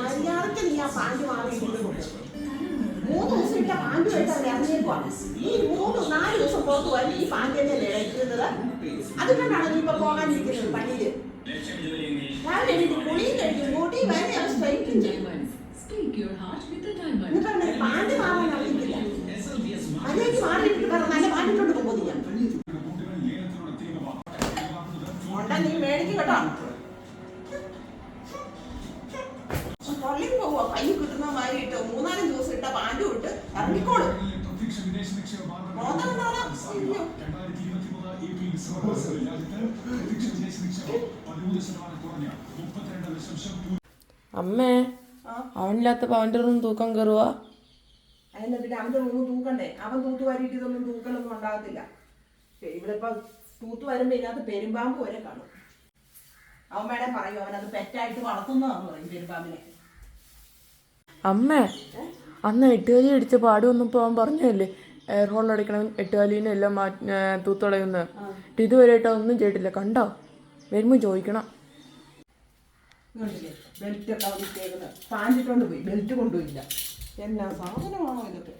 മര്യാദയ്ക്ക് നീ ആ പാന്റ് മാറിയിട്ട് മൂന്ന് ദിവസം ഇട്ട പാന്റ് ആയിട്ട് അവർ ഇറങ്ങിയേക്കുവാ ഈ മൂന്ന് നാല് ദിവസം പുറത്ത് പോയി ഈ പാന്റ് തന്നെയല്ലേ ഇടുന്നത് അതുകൊണ്ടാണ് നീ ഇപ്പൊ പോകാനിരിക്കുന്നത് പണിയിൽ രാവിലെ എണീറ്റ് കുളിയും കഴിക്കും കൂട്ടി വരെ അവർ സ്ട്രൈക്കും ചെയ്യും. Speak your heart with the diamond. എന്നിട്ട് അവന് പാന്റ് മാറാൻ അറിയത്തില്ല. മര്യാദയ്ക്ക് മാറിയിട്ട് പറ നല്ല പാൻറിട്ടോണ്ട് പോകുന്നു ഞാൻ ഉണ്ട നീ മേടിക്കും കേട്ടോ. കൈ കിട്ടുന്ന മാതിരി ഇട്ട് മൂന്നാലും ദിവസം ഇട്ട പാന്റും ഇട്ട് ഇറങ്ങിക്കോളും. അമ്മേ അവനില്ലാത്ത അവനില്ലാത്തപ്പോ അവന്റെ ഒന്നും തൂക്കം കയറുക അതിന്റെ പിന്നെ അവന്റെ ഒന്നും തൂക്കണ്ടേ? അവൻ തൂത്തു വാരിയിട്ട് ഇതൊന്നും തൂക്കലൊന്നും ഉണ്ടാകത്തില്ല. ഇവിടെ ഇപ്പൊ തൂത്ത് വരുമ്പോ ഇതിനകത്ത് പെരുമ്പാമ്പ് വരെ കാണും. അവൻ വേണേ പറയും അവനത് പെറ്റായിട്ട് വളർത്തുന്നതാന്ന് പറയും പെരുമ്പാമ്പിനെ. അമ്മേ അന്ന് എട്ടുകാലി അടിച്ച പാട് പോകാൻ പറഞ്ഞല്ലേ എയർ ഹോൾ അടിക്കണം എട്ടുകാലിനെ എല്ലാം മാറ്റി തൂത്തുളയുന്ന. ഇതുവരെയായിട്ട് ഒന്നും ചെയ്തിട്ടില്ല. കണ്ടോ? വരുമ്പോ ചോദിക്കണം. ബെൽറ്റ് ഒക്കെ അവിടെ ഇട്ടേക്കുന്നത് പാന്റിട്ടോണ്ട് പോയി. ബെൽറ്റ് കൊണ്ടുപോയില്ല. എന്നാ സാധനമാണോ ഇതൊക്കെ?